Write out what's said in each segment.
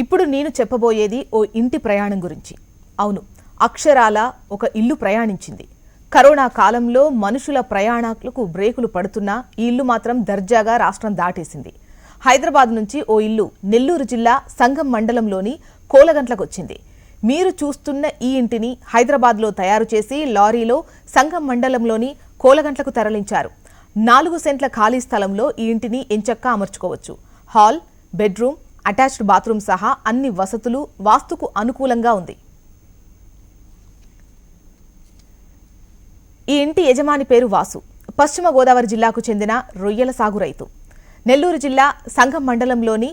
ఇప్పుడు నేను చెప్పబోయేది ఓ ఇంటి ప్రయాణం గురించి. అవును అక్షరాల ఒక ఇల్లు ప్రయాణించింది. కరోనా కాలంలో మనుషుల ప్రయాణాలకు బ్రేకులు పడుతున్నా ఈ ఇల్లు మాత్రం దర్జాగా రాష్ట్రం దాటేసింది. హైదరాబాద్ నుంచి ఓ ఇల్లు నెల్లూరు జిల్లా సంగం మండలంలోని కోలగంట్లకు వచ్చింది మీరు చూస్తున్న ఈ ఇంటిని హైదరాబాద్లో తయారు చేసి లారీలో సంగం మండలంలోని కోలగంట్లకు తరలించారు. నాలుగు సెంట్ల ఖాళీ స్థలంలో ఈ ఇంటిని ఎంచక్కా అమర్చుకోవచ్చు. హాల్ బెడ్రూమ్ అటాచ్డ్ బాత్రూమ్ సహా అన్ని వసతులు వాస్తుకు అనుకూలంగా ఉంది. ఈ ఇంటి యజమాని పేరు వాసు. పశ్చిమ గోదావరి జిల్లాకు చెందిన రొయ్యల సాగు రైతు. నెల్లూరు జిల్లా సంఘం మండలంలోని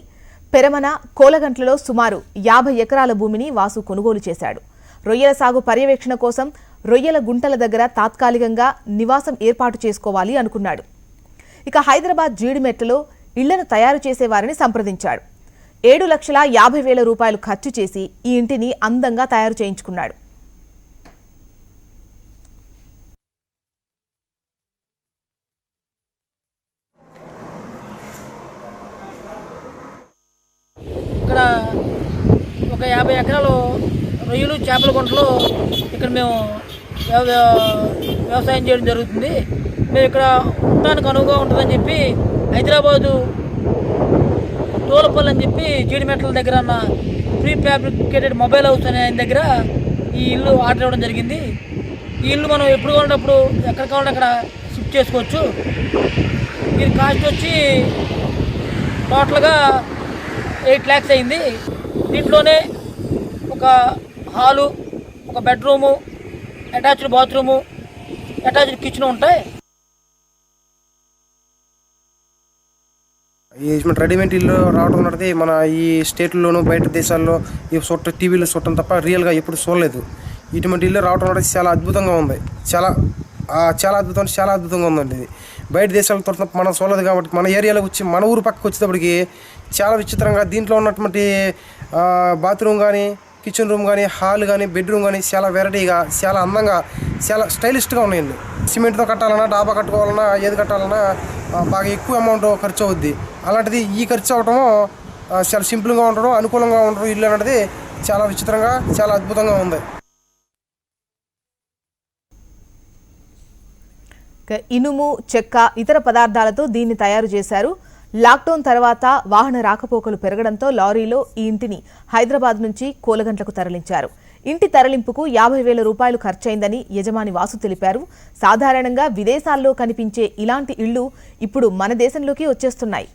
పెరమన కోలగంట్లలో సుమారు యాభై ఎకరాల భూమిని వాసు కొనుగోలు చేశాడు. రొయ్యల సాగు పర్యవేక్షణ కోసం రొయ్యల గుంటల దగ్గర తాత్కాలికంగా నివాసం ఏర్పాటు చేసుకోవాలి అనుకున్నాడు. ఇక హైదరాబాద్ జీడిమెట్లలో ఇళ్ళను తయారు చేసేవారిని సంప్రదించాడు. ఏడు లక్షల యాభై వేల రూపాయలు ఖర్చు చేసి ఈ ఇంటిని అందంగా తయారు చేయించుకున్నాడు. ఇక్కడ ఒక యాభై ఎకరాలు రొయ్యలు చేపల గుంటలు ఇక్కడ మేము వ్యవసాయం చేయడం జరుగుతుంది. మేము ఇక్కడ ఉండడానికి అనువుగా ఉంటుందని చెప్పి హైదరాబాదు తోలపల్లి అని చెప్పి జీడిమెట్ల దగ్గర ఉన్న ప్రీ ఫ్యాబ్రికేటెడ్ మొబైల్ హౌస్ అనే ఆయన దగ్గర ఈ ఇల్లు ఆర్డర్ ఇవ్వడం జరిగింది. ఈ ఇల్లు మనం ఎప్పుడు కొన్నప్పుడు ఎక్కడ కావాలంటే అక్కడ షిఫ్ట్ చేసుకోవచ్చు. దీని కాస్ట్ వచ్చి టోటల్గా ఎయిట్ ల్యాక్స్ అయింది. దీంట్లోనే ఒక హాలు ఒక bedroom attached bathroom attached kitchen ఉంటాయి. ఈ రెడీమేడ్ ఇల్లు రావడం అనేది మన ఈ స్టేట్లోనూ బయట దేశాల్లో ఈ చుట్ట టీవీలో చూడటం తప్ప రియల్గా ఎప్పుడు చూడలేదు. ఇటువంటి ఇల్లు రావడం అనేది చాలా అద్భుతంగా ఉంది. చాలా చాలా అద్భుతం చాలా అద్భుతంగా ఉందండి ఇది. బయట దేశాలతో మనం చూడలేదు కాబట్టి మన ఏరియాలో వచ్చి మన ఊరు పక్కకు వచ్చేటప్పటికి చాలా విచిత్రంగా దీంట్లో ఉన్నటువంటి బాత్రూమ్ కానీ కిచెన్ రూమ్ కానీ హాల్ కానీ బెడ్రూమ్ కానీ చాలా వెరైటీగా చాలా అందంగా చాలా స్టైలిష్గా ఉన్నాయండి. సిమెంట్తో కట్టాలన్నా డాబా కట్టుకోవాలన్నా ఏది కట్టాలన్నా బాగా ఎక్కువ అమౌంట్ ఖర్చు అవుద్ది. అలాంటిది ఈ ఖర్చు అవటము చాలా సింపుల్గా ఉండడం అనుకూలంగా ఉండడం ఇల్లు అనేది చాలా విచిత్రంగా చాలా అద్భుతంగా ఉంది. ఇనుము చెక్క ఇతర పదార్థాలతో దీన్ని తయారు చేశారు. లాక్డౌన్ తర్వాత వాహన రాకపోకలు పెరగడంతో లారీలో ఈ ఇంటిని హైదరాబాద్ నుంచి కోలగంట్లకు తరలించారు. ఇంటి తరలింపుకు యాభై వేల రూపాయలు ఖర్చయిందని యజమాని వాసు తెలిపారు. సాధారణంగా విదేశాల్లో కనిపించే ఇలాంటి ఇళ్ళు ఇప్పుడు మన దేశంలోకి వచ్చేస్తున్నాయి.